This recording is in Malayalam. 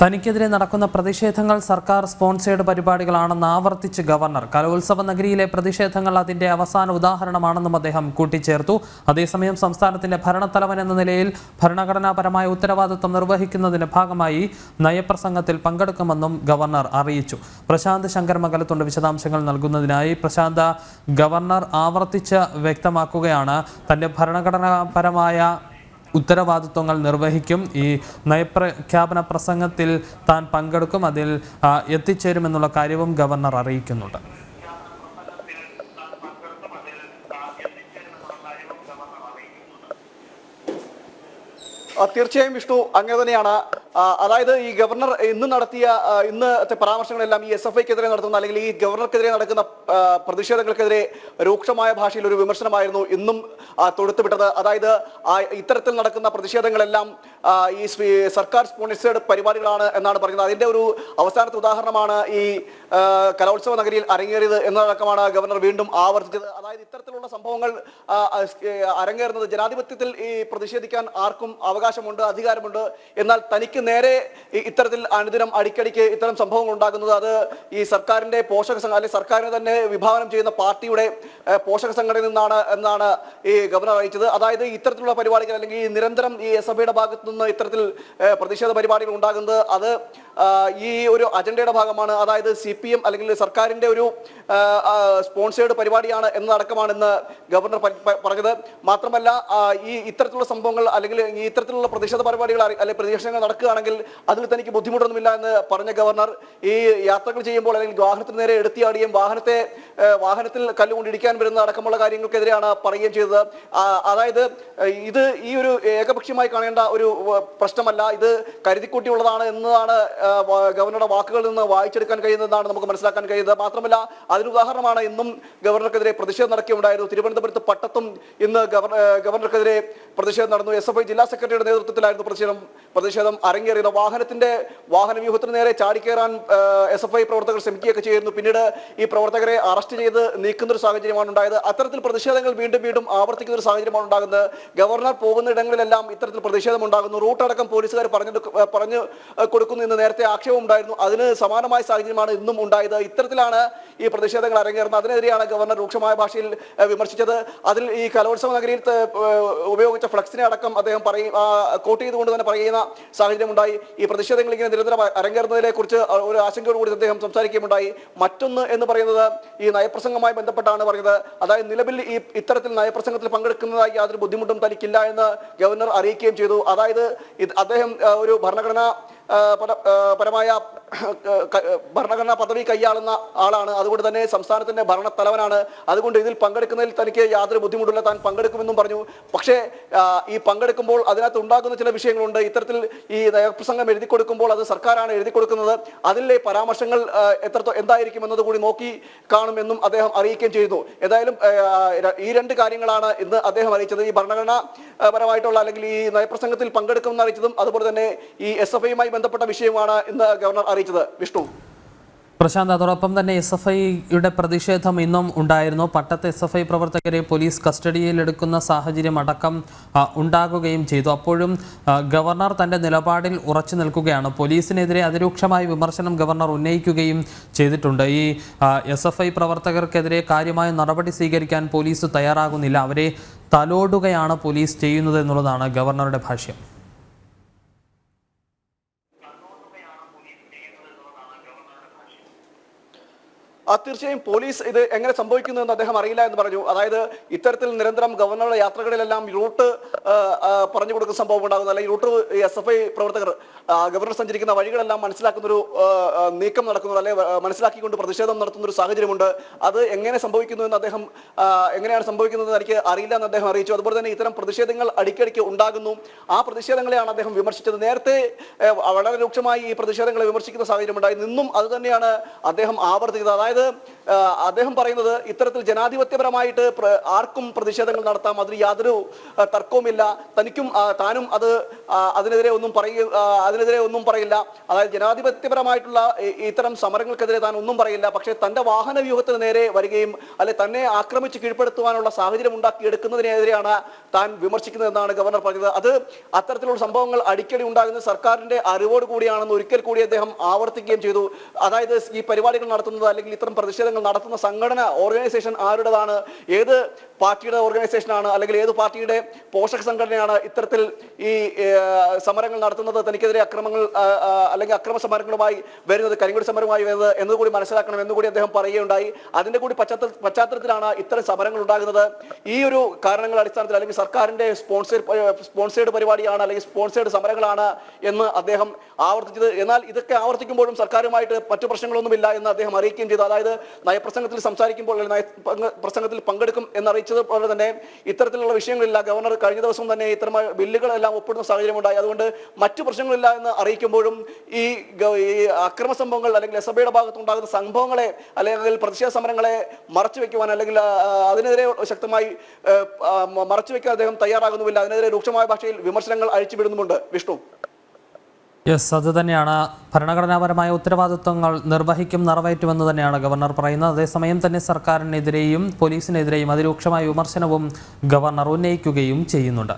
തനിക്കെതിരെ നടക്കുന്ന പ്രതിഷേധങ്ങൾ സർക്കാർ സ്പോൺസേഡ് പരിപാടികളാണെന്ന് ആവർത്തിച്ച് ഗവർണർ. കലോത്സവ നഗരിയിലെ പ്രതിഷേധങ്ങൾ അതിന്റെ അവസാന ഉദാഹരണമാണെന്നും അദ്ദേഹം കൂട്ടിച്ചേർത്തു. അതേസമയം സംസ്ഥാനത്തിന്റെ ഭരണത്തലവൻ എന്ന നിലയിൽ ഭരണഘടനാപരമായ ഉത്തരവാദിത്വം നിർവഹിക്കുന്നതിന്റെ ഭാഗമായി നയപ്രസംഗത്തിൽ പങ്കെടുക്കുമെന്നും ഗവർണർ അറിയിച്ചു. പ്രശാന്ത് ശങ്കർ മകലത്തുണ്ട് വിശദാംശങ്ങൾ നൽകുന്നതിനായി. പ്രശാന്ത ഗവർണർ ആവർത്തിച്ച് വ്യക്തമാക്കുകയാണ്. തന്റെ ഭരണഘടനാപരമായ ഉത്തരവാദിത്വങ്ങൾ നിർവഹിക്കും. ഈ നയപ്രഖ്യാപന പ്രസംഗത്തിൽ താൻ പങ്കെടുക്കും. അതിൽ എത്തിച്ചേരുമെന്നുള്ള കാര്യവും ഗവർണർ അറിയിക്കുന്നുണ്ട്. തീർച്ചയായും വിഷ്ണു അങ്ങനെ തന്നെയാണ് അതായത് ഈ ഗവർണർ ഇന്ന് നടത്തിയ ഇന്നത്തെ പരാമർശങ്ങളെല്ലാം ഈ എസ് എഫ് ഐക്കെതിരെ നടത്തുന്ന അല്ലെങ്കിൽ ഈ ഗവർണർക്കെതിരെ നടക്കുന്ന പ്രതിഷേധങ്ങൾക്കെതിരെ രൂക്ഷമായ ഭാഷയിൽ ഒരു വിമർശനമായിരുന്നു ഇന്നും തൊടുത്തുവിട്ടത്. അതായത് ഇത്തരത്തിൽ നടക്കുന്ന പ്രതിഷേധങ്ങളെല്ലാം ഈ സർക്കാർ സ്പോൺസേഡ് പരിപാടികളാണ് എന്നാണ് പറയുന്നത്. അതിന്റെ ഒരു അവസാനത്തെ ഉദാഹരണമാണ് ഈ കലോത്സവ നഗരിയിൽ അരങ്ങേറിയത് എന്നതടക്കമാണ് ഗവർണർ വീണ്ടും ആവർത്തിച്ചത്. അതായത് ഇത്തരത്തിലുള്ള സംഭവങ്ങൾ അരങ്ങേറുന്നത് ജനാധിപത്യത്തിൽ ഈ പ്രതിഷേധിക്കാൻ ആർക്കും അവകാശമുണ്ട് അധികാരമുണ്ട്. എന്നാൽ തനിക്ക് നേരെ ഇത്തരത്തിൽ അനുദിനം അടിക്കടിക്ക് ഇത്തരം സംഭവങ്ങൾ ഉണ്ടാകുന്നത് അത് ഈ സർക്കാരിന്റെ പോഷക സംഘ അല്ലെങ്കിൽ സർക്കാരിനെ തന്നെ വിഭാവനം ചെയ്യുന്ന പാർട്ടിയുടെ പോഷക സംഘടനയിൽ നിന്നാണ് എന്നാണ് ഈ ഗവർണർ അറിയിച്ചത്. അതായത് ഇത്തരത്തിലുള്ള പരിപാടികൾ അല്ലെങ്കിൽ ഈ നിരന്തരം ഈ എഫ് ഭാഗത്തു നിന്ന് ഇത്തരത്തിൽ പ്രതിഷേധ പരിപാടികൾ ഉണ്ടാകുന്നത് അത് ഈ ഒരു അജണ്ടയുടെ ഭാഗമാണ്. അതായത് സി പി എം അല്ലെങ്കിൽ സർക്കാരിന്റെ ഒരു സ്പോൺസേർഡ് പരിപാടിയാണ് എന്നതടക്കമാണ് ഇന്ന് ഗവർണർ പറഞ്ഞത്. മാത്രമല്ല ഈ ഇത്തരത്തിലുള്ള സംഭവങ്ങൾ അല്ലെങ്കിൽ ഇത്തരത്തിലുള്ള പ്രതിഷേധ പരിപാടികൾ അല്ലെങ്കിൽ പ്രതിഷേധങ്ങൾ നടക്കുകയാണെങ്കിൽ അതിൽ തനിക്ക് ബുദ്ധിമുട്ടൊന്നുമില്ല എന്ന് പറഞ്ഞ ഗവർണർ ഈ യാത്രകൾ ചെയ്യുമ്പോൾ അല്ലെങ്കിൽ വാഹനത്തിന് നേരെ എടുത്തിയാടുകയും വാഹനത്തെ വാഹനത്തിൽ കല്ലുകൊണ്ട് ഇടിക്കാൻ വരുന്ന അടക്കമുള്ള കാര്യങ്ങൾക്കെതിരെയാണ് പറയുകയും ചെയ്തത്. അതായത് ഇത് ഈ ഒരു ഏകപക്ഷീയമായി കാണേണ്ട ഒരു പ്രശ്നമല്ല. ഇത് കരുതിക്കൂട്ടിയുള്ളതാണ് എന്നതാണ് ഗവർണറുടെ വാക്കുകളിൽ നിന്ന് വായിച്ചെടുക്കാൻ കഴിയുന്നതെന്നാണ് നമുക്ക് മനസ്സിലാക്കാൻ കഴിയുന്നത്. മാത്രമല്ല അതിന് ഉദാഹരണമാണ് ഇന്നും ഗവർണർക്കെതിരെ പ്രതിഷേധം നടക്കുകയുണ്ടായിരുന്നു തിരുവനന്തപുരത്ത് പട്ടത്തും ഇന്ന് ഗവർണർക്കെതിരെ പ്രതിഷേധം നടന്നു. എസ് ജില്ലാ സെക്രട്ടറിയുടെ നേതൃത്വത്തിലായിരുന്നു പ്രതിഷേധം പ്രതിഷേധം അരങ്ങേറിയത് വാഹനത്തിന്റെ വാഹന വ്യൂഹത്തിന് നേരെ ചാടിക്കയറാൻ എസ് എഫ് ഐ പ്രവർത്തകർ ശ്രമിക്കുകയൊക്കെ ചെയ്യുന്നു പിന്നീട് ഈ പ്രവർത്തകരെ അറസ്റ്റ് ചെയ്ത് നീക്കുന്ന ഒരു സാഹചര്യമാണ് ഉണ്ടായത്. അത്തരത്തിൽ പ്രതിഷേധങ്ങൾ വീണ്ടും വീണ്ടും ആവർത്തിക്കുന്ന ഒരു സാഹചര്യമാണ് ഉണ്ടാകുന്നത്. ഗവർണർ പോകുന്ന ഇടങ്ങളിലെല്ലാം ഇത്തരത്തിൽ പ്രതിഷേധം ഉണ്ടാകുന്നു. റൂട്ട് അടക്കം പോലീസുകാർ പറഞ്ഞു പറഞ്ഞു കൊടുക്കുന്നു എന്ന് നേരത്തെ ആക്ഷേപം ഉണ്ടായിരുന്നു. അതിന് സമാനമായ സാഹചര്യമാണ് ഇന്നും ഉണ്ടായത്. ഇത്തരത്തിലാണ് ഈ പ്രതിഷേധങ്ങൾ അരങ്ങേറുന്നത്. അതിനെതിരെയാണ് ഗവർണർ രൂക്ഷമായ ഭാഷയിൽ വിമർശിച്ചത്. അതിൽ ഈ കലോത്സവ നഗരിയിൽ ഉപയോഗിച്ച ഫ്ലക്സിനെ അടക്കം അദ്ദേഹം പറയും കോട്ട് ചെയ്തുകൊണ്ട് തന്നെ പറയുന്ന സാഹചര്യം ഉണ്ടായി ഈ പ്രതിഷേധങ്ങൾ ഇങ്ങനെ നിരന്തരം അരങ്ങേറുന്നതിനെ കുറിച്ച് ഒരു ആശങ്കയോട് കൂടി അദ്ദേഹം സംസാരിക്കുകയുണ്ടായി മറ്റൊന്ന് എന്ന് പറയുന്നത് ഈ നയപ്രസംഗമായി ബന്ധപ്പെട്ടാണ് പറഞ്ഞത് അതായത് നിലവിൽ ഈ ഇത്തരത്തിൽ നയപ്രസംഗത്തിൽ പങ്കെടുക്കുന്നതായി യാതൊരു ബുദ്ധിമുട്ടും തനിക്കില്ല എന്ന് ഗവർണർ അറിയിക്കുകയും ചെയ്തു. അതായത് അദ്ദേഹം ഒരു ഭരണഘടനാ പരമായ ഭരണഘടനാ പദവി കൈയാളുന്ന ആളാണ്. അതുകൊണ്ട് തന്നെ സംസ്ഥാനത്തിന്റെ ഭരണത്തലവനാണ്. അതുകൊണ്ട് ഇതിൽ പങ്കെടുക്കുന്നതിൽ തനിക്ക് യാതൊരു ബുദ്ധിമുട്ടില്ല താൻ പങ്കെടുക്കുമെന്നും പറഞ്ഞു. പക്ഷേ ഈ പങ്കെടുക്കുമ്പോൾ അതിനകത്ത് ഉണ്ടാകുന്ന ചില വിഷയങ്ങളുണ്ട്. ഇത്തരത്തിൽ ഈ നയപ്രസംഗം എഴുതി കൊടുക്കുമ്പോൾ അത് സർക്കാരാണ് എഴുതി കൊടുക്കുന്നത്. അതിലെ പരാമർശങ്ങൾ എത്രത്തോ എന്തായിരിക്കും എന്നതുകൂടി നോക്കി കാണുമെന്നും അദ്ദേഹം അറിയിക്കുകയും ചെയ്തു. ഏതായാലും ഈ രണ്ട് കാര്യങ്ങളാണ് ഇന്ന് അദ്ദേഹം അറിയിച്ചത്. ഈ ഭരണഘടനാ പരമായിട്ടുള്ള അല്ലെങ്കിൽ ഈ നയപ്രസംഗത്തിൽ പങ്കെടുക്കുമെന്ന് അറിയിച്ചതും അതുപോലെ തന്നെ ഈ എസ് എഫ് ഐയുമായി ബന്ധപ്പെട്ട വിഷയമാണ് ഇന്ന് ഗവർണർ അറിയിച്ചത് വിഷ്ണു. പ്രശാന്ത് അതോടൊപ്പം തന്നെ എസ് എഫ് ഐയുടെ പ്രതിഷേധം ഇന്നും ഉണ്ടായിരുന്നു. പട്ടത്ത് എസ് എഫ് ഐ പ്രവർത്തകരെ പോലീസ് കസ്റ്റഡിയിലെടുക്കുന്ന സാഹചര്യം അടക്കം ഉണ്ടാകുകയും ചെയ്തു. അപ്പോഴും ഗവർണർ തന്റെ നിലപാടിൽ ഉറച്ചു നിൽക്കുകയാണ്. പോലീസിനെതിരെ അതിരൂക്ഷമായ വിമർശനം ഗവർണർ ഉന്നയിക്കുകയും ചെയ്തിട്ടുണ്ട്. ഈ എസ് എഫ് ഐ പ്രവർത്തകർക്കെതിരെ കാര്യമായ നടപടി സ്വീകരിക്കാൻ പോലീസ് തയ്യാറാകുന്നില്ല. അവരെ തലോടുകയാണ് പോലീസ് ചെയ്യുന്നത് എന്നുള്ളതാണ് ഗവർണറുടെ ഭാഷ്യം. തീർച്ചയായും പോലീസ് ഇത് എങ്ങനെ സംഭവിക്കുന്നു എന്ന് അദ്ദേഹം അറിയില്ല എന്ന് പറഞ്ഞു. അതായത് ഇത്തരത്തിൽ നിരന്തരം ഗവർണറുടെ യാത്രകളിലെല്ലാം റൂട്ട് പറഞ്ഞു കൊടുക്കുന്ന സംഭവം ഉണ്ടാകുന്നു അല്ലെങ്കിൽ റൂട്ട് എസ് എഫ് ഐ പ്രവർത്തകർ ഗവർണർ സഞ്ചരിക്കുന്ന വഴികളെല്ലാം മനസ്സിലാക്കുന്ന ഒരു നീക്കം നടക്കുന്നു അല്ലെങ്കിൽ മനസ്സിലാക്കിക്കൊണ്ട് പ്രതിഷേധം നടത്തുന്ന ഒരു സാഹചര്യമുണ്ട്. അത് എങ്ങനെ സംഭവിക്കുന്നു എന്ന് അദ്ദേഹം എങ്ങനെയാണ് സംഭവിക്കുന്നത് എനിക്ക് അറിയില്ല എന്ന് അദ്ദേഹം അറിയിച്ചു. അതുപോലെ തന്നെ ഇത്തരം പ്രതിഷേധങ്ങൾ അടിക്കടിക്ക് ഉണ്ടാകുന്നു. ആ പ്രതിഷേധങ്ങളെയാണ് അദ്ദേഹം വിമർശിച്ചത്. നേരത്തെ വളരെ രൂക്ഷമായി ഈ പ്രതിഷേധങ്ങളെ വിമർശിക്കുന്ന സാഹചര്യം ഉണ്ടായി നിന്നും അത് തന്നെയാണ് അദ്ദേഹം ആവർത്തിച്ചത് അതായത് അതായത് അദ്ദേഹം പറയുന്നത് ഇത്തരത്തിൽ ജനാധിപത്യപരമായിട്ട് ആർക്കും പ്രതിഷേധങ്ങൾ നടത്താം അതിന് യാതൊരു തർക്കവുമില്ല. തനിക്കും താനും അത് അതിനെതിരെ ഒന്നും പറയ ആ, അതിനെതിരെ ഒന്നും പറയില്ല. അതായത് ജനാധിപത്യപരമായിട്ടുള്ള ഇത്തരം സമരങ്ങൾക്കെതിരെ താൻ ഒന്നും പറയില്ല. പക്ഷേ തന്റെ വാഹന വ്യൂഹത്തിന് നേരെ വരികയും അല്ലെ തന്നെ ആക്രമിച്ച് കീഴ്പ്പെടുത്തുവാനുള്ള സാഹചര്യം ഉണ്ടാക്കിയെടുക്കുന്നതിനെതിരെയാണ് താൻ വിമർശിക്കുന്നതെന്നാണ് ഗവർണർ പറഞ്ഞത്. അത് അത്തരത്തിലുള്ള സംഭവങ്ങൾ അടിക്കടി ഉണ്ടാകുന്ന സർക്കാരിന്റെ അറിവോട് കൂടിയാണെന്ന് ഒരിക്കൽ കൂടി അദ്ദേഹം ആവർത്തിക്കുകയും ചെയ്തു. അതായത് ഈ പരിപാടികൾ നടത്തുന്നത് അല്ലെങ്കിൽ ഇത്തരം പ്രതിഷേധങ്ങൾ നടത്തുന്ന സംഘടന ഓർഗനൈസേഷൻ ആരുടേതാണ്? ഏത് പാർട്ടിയുടെ ഓർഗനൈസേഷനാണ്? അല്ലെങ്കിൽ ഏത് പാർട്ടിയുടെ പോഷക സംഘടനയാണ് ഇത്തരത്തിൽ ഈ സമരങ്ങൾ നടത്തുന്നത്? തനിക്കെതിരെ അക്രമങ്ങൾ അല്ലെങ്കിൽ അക്രമ സമരങ്ങളുമായി വരുന്നത് കരിങ്കുടി സമരമായി വരുന്നത് എന്നുകൂടി മനസ്സിലാക്കണം എന്നുകൂടി അദ്ദേഹം പറയുകയുണ്ടായി. അതിന്റെ കൂടി പശ്ചാത്തല പശ്ചാത്തലത്തിലാണ് ഇത്തരം സമരങ്ങൾ ഉണ്ടാകുന്നത്. ഈ ഒരു കാരണങ്ങൾ അടിസ്ഥാനത്തിൽ അല്ലെങ്കിൽ സർക്കാരിന്റെ സ്പോൺസർ സ്പോൺസേഡ് പരിപാടിയാണ് അല്ലെങ്കിൽ സ്പോൺസേഡ് സമരങ്ങളാണ് എന്ന് അദ്ദേഹം ആവർത്തിച്ചത്. എന്നാൽ ഇതൊക്കെ ആവർത്തിക്കുമ്പോഴും സർക്കാരുമായിട്ട് മറ്റു പ്രശ്നങ്ങളൊന്നുമില്ല എന്ന് അദ്ദേഹം അറിയിക്കുകയും ചെയ്തു. അതായത് നയപ്രസംഗത്തിൽ സംസാരിക്കുമ്പോൾ പ്രസംഗത്തിൽ പങ്കെടുക്കും എന്നറിയിച്ചത് പോലെ തന്നെ ഇത്തരത്തിലുള്ള വിഷയങ്ങളില്ല. ഗവർണർ കഴിഞ്ഞ ദിവസം തന്നെ ഇത്തരം ബില്ലുകളെല്ലാം ഒപ്പിടുന്ന സാഹചര്യമുണ്ടായി. അതുകൊണ്ട് മറ്റു പ്രശ്നങ്ങളില്ല എന്ന് അറിയിക്കുമ്പോഴും ഈ അക്രമ സംഭവങ്ങൾ അല്ലെങ്കിൽ എസ് എബിയുടെ ഭാഗത്തുണ്ടാകുന്ന സംഭവങ്ങളെ അല്ലെങ്കിൽ പ്രതിഷേധ സമരങ്ങളെ മറച്ചു വെക്കുവാൻ അല്ലെങ്കിൽ അതിനെതിരെ ശക്തമായി മറച്ചു വെക്കാൻ അദ്ദേഹം തയ്യാറാകുന്നുമില്ല. അതിനെതിരെ രൂക്ഷമായ ഭാഷയിൽ വിമർശനങ്ങൾ അഴിച്ചുവിടുന്നുമുണ്ട് വിഷ്ണു. യെസ് അത് തന്നെയാണ്. ഭരണഘടനാപരമായ ഉത്തരവാദിത്വങ്ങൾ നിർവഹിക്കും നിറവേറ്റുമെന്ന് തന്നെയാണ് ഗവർണർ പറയുന്നത്. അതേസമയം തന്നെ സർക്കാരിനെതിരെയും പോലീസിനെതിരെയും അതിരൂക്ഷമായ വിമർശനവും ഗവർണർ ഉന്നയിക്കുകയും ചെയ്യുന്നുണ്ട്.